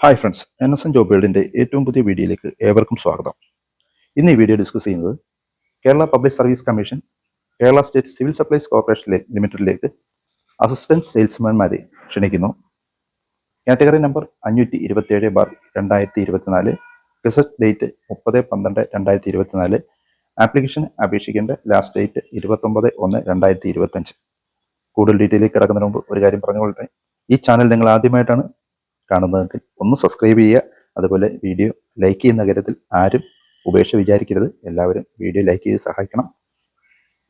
Hi friends N S N job വേൾഡിന്റെ ഏറ്റവും പുതിയ വീഡിയോയിലേക്ക് ഏവർക്കും സ്വാഗതം. ഇന്ന് ഈ വീഡിയോ ഡിസ്കസ് ചെയ്യുന്നത് Kerala public service commission Kerala state civil supplies corporation ലിമിറ്റഡിലേക്ക് അസിസ്റ്റന്റ് സെയിൽസ്മാൻമാരെ ക്ഷണിക്കുന്നു. കാറ്റഗറി നമ്പർ അഞ്ഞൂറ്റി ഇരുപത്തിയേഴ് ബാർ രണ്ടായിരത്തി ഇരുപത്തിനാല് റിസൾട്ട് ഡേറ്റ് മുപ്പത് പന്ത്രണ്ട് രണ്ടായിരത്തി ഇരുപത്തിനാല് ആപ്ലിക്കേഷൻ അപേക്ഷിക്കേണ്ട ലാസ്റ്റ് ഡേറ്റ് ഇരുപത്തൊമ്പത് ഒന്ന് രണ്ടായിരത്തി ഇരുപത്തഞ്ച് കൂടുതൽ ഡീറ്റെയിലേക്ക് കിടക്കുന്നതിന് മുമ്പ് ഒരു കാര്യം പറഞ്ഞുകൊള്ളട്ടെ ഈ ചാനൽ നിങ്ങൾ ആദ്യമായിട്ടാണ് കാണുന്നതെങ്കിൽ ഒന്ന് സബ്സ്ക്രൈബ് ചെയ്യുക. അതുപോലെ വീഡിയോ ലൈക്ക് ചെയ്യുന്ന കാര്യത്തിൽ ആരും ഉപേക്ഷ വിചാരിക്കരുത്. എല്ലാവരും വീഡിയോ ലൈക്ക് ചെയ്ത് സഹായിക്കണം.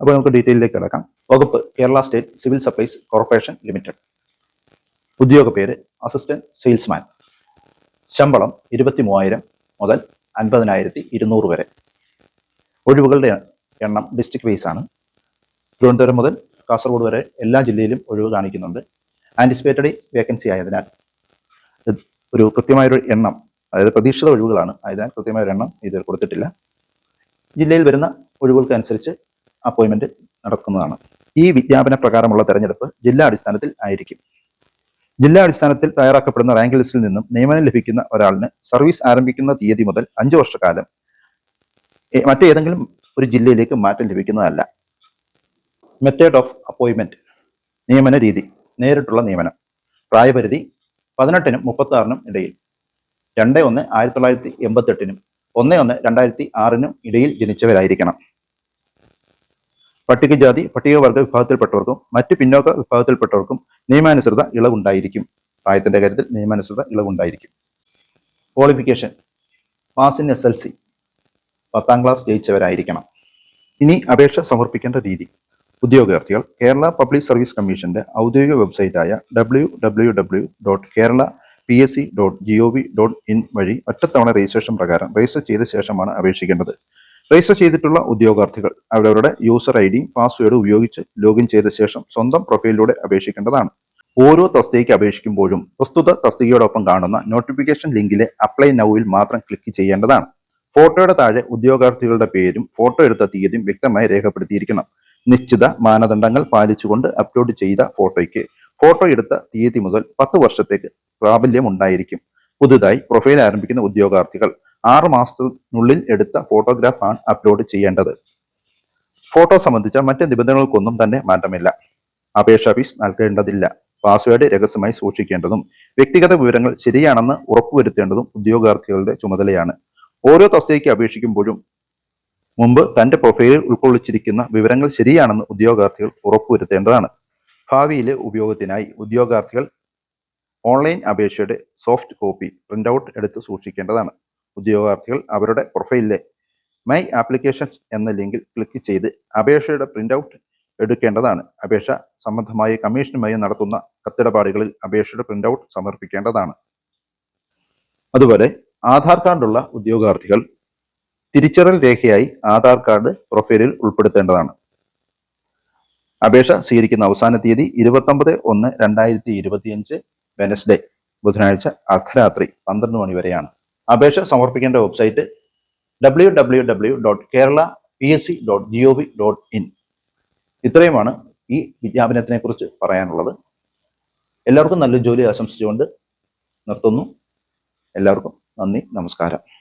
അപ്പോൾ നമുക്ക് ഡീറ്റെയിലേക്ക് കിടക്കാം. വകുപ്പ് Kerala state civil supplies corporation limited. ഉദ്യോഗ പേര് അസിസ്റ്റന്റ് സെയിൽസ്മാൻ. ശമ്പളം ഇരുപത്തി മൂവായിരം മുതൽ അൻപതിനായിരത്തി ഇരുന്നൂറ് വരെ. ഒഴിവുകളുടെ എണ്ണം ഡിസ്ട്രിക്ട് വൈസ് ആണ്. തിരുവനന്തപുരം മുതൽ കാസർഗോഡ് വരെ എല്ലാ ജില്ലയിലും ഒഴിവ് കാണിക്കുന്നുണ്ട്. ആന്റിസിപ്പേറ്റഡ് വേക്കൻസി ആയതിനാൽ ഒരു കൃത്യമായൊരു എണ്ണം അതായത് പ്രതീക്ഷിത ഒഴിവുകളാണ്. ആയതിനാൽ കൃത്യമായൊരു എണ്ണം ഇതിൽ കൊടുത്തിട്ടില്ല. ജില്ലയിൽ വരുന്ന ഒഴിവുകൾക്കനുസരിച്ച് അപ്പോയിൻമെന്റ് നടക്കുന്നതാണ്. ഈ വിജ്ഞാപന പ്രകാരമുള്ള തെരഞ്ഞെടുപ്പ് ജില്ലാ അടിസ്ഥാനത്തിൽ ആയിരിക്കും. ജില്ലാ അടിസ്ഥാനത്തിൽ തയ്യാറാക്കപ്പെടുന്ന റാങ്ക് ലിസ്റ്റിൽ നിന്നും നിയമനം ലഭിക്കുന്ന ഒരാളിന് സർവീസ് ആരംഭിക്കുന്ന തീയതി മുതൽ അഞ്ചു വർഷക്കാലം. മറ്റേതെങ്കിലും ഒരു ജില്ലയിലേക്ക് മാറ്റം ലഭിക്കുന്നതല്ല. മെത്തേഡ് ഓഫ് അപ്പോയിൻമെന്റ് നിയമന രീതി നേരിട്ടുള്ള നിയമനം പ്രായപരിധി പതിനെട്ടിനും മുപ്പത്തി ആറിനും ഇടയിൽ. രണ്ട് ഒന്ന് ആയിരത്തി തൊള്ളായിരത്തി എൺപത്തി എട്ടിനും ഒന്ന് ഒന്ന് രണ്ടായിരത്തി ആറിനും ഇടയിൽ ജനിച്ചവരായിരിക്കണം. പട്ടികജാതി പട്ടികവർഗ വിഭാഗത്തിൽപ്പെട്ടവർക്കും മറ്റ് പിന്നോക്ക വിഭാഗത്തിൽപ്പെട്ടവർക്കും നിയമാനുസൃത ഇളവുണ്ടായിരിക്കും. പ്രായത്തിന്റെ കാര്യത്തിൽ നിയമാനുസൃത ഇളവുണ്ടായിരിക്കും. Qualification pass in S L C പത്താം ക്ലാസ് ജയിച്ചവരായിരിക്കണം. ഇനി അപേക്ഷ സമർപ്പിക്കേണ്ട രീതി ഉദ്യോഗാർത്ഥികൾ കേരള പബ്ലിക് സർവീസ് കമ്മീഷന്റെ ഔദ്യോഗിക വെബ്സൈറ്റായ W W W dot Kerala P S C dot G O V dot in വഴി ഒറ്റത്തവണ രജിസ്ട്രേഷൻ പ്രകാരം രജിസ്റ്റർ ചെയ്ത ശേഷമാണ് അപേക്ഷിക്കേണ്ടത്. രജിസ്റ്റർ ചെയ്തിട്ടുള്ള ഉദ്യോഗാർത്ഥികൾ അവരവരുടെ യൂസർ ഐ ഡിയും പാസ്വേഡും ഉപയോഗിച്ച് ലോഗിൻ ചെയ്ത ശേഷം സ്വന്തം പ്രൊഫൈലിലൂടെ അപേക്ഷിക്കേണ്ടതാണ്. ഓരോ തസ്തികയ്ക്ക് അപേക്ഷിക്കുമ്പോഴും പ്രസ്തുത തസ്തികയോടൊപ്പം കാണുന്ന നോട്ടിഫിക്കേഷൻ ലിങ്കിലെ അപ്ലൈ നൗവിൽ മാത്രം ക്ലിക്ക് ചെയ്യേണ്ടതാണ്. ഫോട്ടോയുടെ താഴെ ഉദ്യോഗാർത്ഥികളുടെ പേരും ഫോട്ടോ എടുത്ത തീയതിയും വ്യക്തമായി രേഖപ്പെടുത്തിയിരിക്കണം. നിശ്ചിത മാനദണ്ഡങ്ങൾ പാലിച്ചുകൊണ്ട് അപ്ലോഡ് ചെയ്ത ഫോട്ടോയ്ക്ക് ഫോട്ടോ എടുത്ത തീയതി മുതൽ പത്ത് വർഷത്തേക്ക് പ്രാബല്യം ഉണ്ടായിരിക്കും. പുതുതായി പ്രൊഫൈൽ ആരംഭിക്കുന്ന ഉദ്യോഗാർത്ഥികൾ ആറു മാസത്തിനുള്ളിൽ എടുത്ത ഫോട്ടോഗ്രാഫ് ആണ് അപ്ലോഡ് ചെയ്യേണ്ടത്. ഫോട്ടോ സംബന്ധിച്ച മറ്റ് നിബന്ധനകൾക്കൊന്നും തന്നെ മാറ്റമില്ല. അപേക്ഷാ ഫീസ് നൽകേണ്ടതില്ല. പാസ്വേഡ് രഹസ്യമായി സൂക്ഷിക്കേണ്ടതും വ്യക്തിഗത വിവരങ്ങൾ ശരിയാണെന്ന് ഉറപ്പുവരുത്തേണ്ടതും ഉദ്യോഗാർത്ഥികളുടെ ചുമതലയാണ്. ഓരോ തസ്തികയ്ക്ക് അപേക്ഷിക്കുമ്പോഴും മുമ്പ് തന്റെ പ്രൊഫൈലിൽ ഉൾക്കൊള്ളിച്ചിരിക്കുന്ന വിവരങ്ങൾ ശരിയാണെന്ന് ഉദ്യോഗാർത്ഥികൾ ഉറപ്പുവരുത്തേണ്ടതാണ്. ഭാവിയിലെ ഉപയോഗത്തിനായി ഉദ്യോഗാർത്ഥികൾ ഓൺലൈൻ അപേക്ഷയുടെ സോഫ്റ്റ് കോപ്പി പ്രിന്റ് ഔട്ട് എടുത്ത് സൂക്ഷിക്കേണ്ടതാണ്. ഉദ്യോഗാർത്ഥികൾ അവരുടെ പ്രൊഫൈലിലെ മൈ ആപ്ലിക്കേഷൻസ് എന്ന ലിങ്കിൽ ക്ലിക്ക് ചെയ്ത് അപേക്ഷയുടെ പ്രിന്റ് ഔട്ട് എടുക്കേണ്ടതാണ്. അപേക്ഷ സംബന്ധമായി കമ്മീഷനുമായി നടത്തുന്ന കത്തിടപാടുകളിൽ അപേക്ഷയുടെ പ്രിന്റ് ഔട്ട് സമർപ്പിക്കേണ്ടതാണ്. അതുപോലെ ആധാർ കാർഡുള്ള ഉദ്യോഗാർത്ഥികൾ തിരിച്ചറിയൽ രേഖയായി ആധാർ കാർഡ് പ്രൊഫൈലിൽ ഉൾപ്പെടുത്തേണ്ടതാണ്. അപേക്ഷ സ്വീകരിക്കുന്ന അവസാന തീയതി ഇരുപത്തൊമ്പത് ഒന്ന് രണ്ടായിരത്തി ഇരുപത്തിയഞ്ച് വെനസ്ഡേ ബുധനാഴ്ച അർദ്ധരാത്രി പന്ത്രണ്ട് മണി വരെയാണ്. അപേക്ഷ സമർപ്പിക്കേണ്ട website W W W dot Kerala P S C dot G O V dot in ഇത്രയുമാണ് ഈ വിജ്ഞാപനത്തിനെ കുറിച്ച് പറയാനുള്ളത്. എല്ലാവർക്കും നല്ലൊരു ജോലി ആശംസിച്ചുകൊണ്ട് നിർത്തുന്നു. എല്ലാവർക്കും നന്ദി നമസ്കാരം.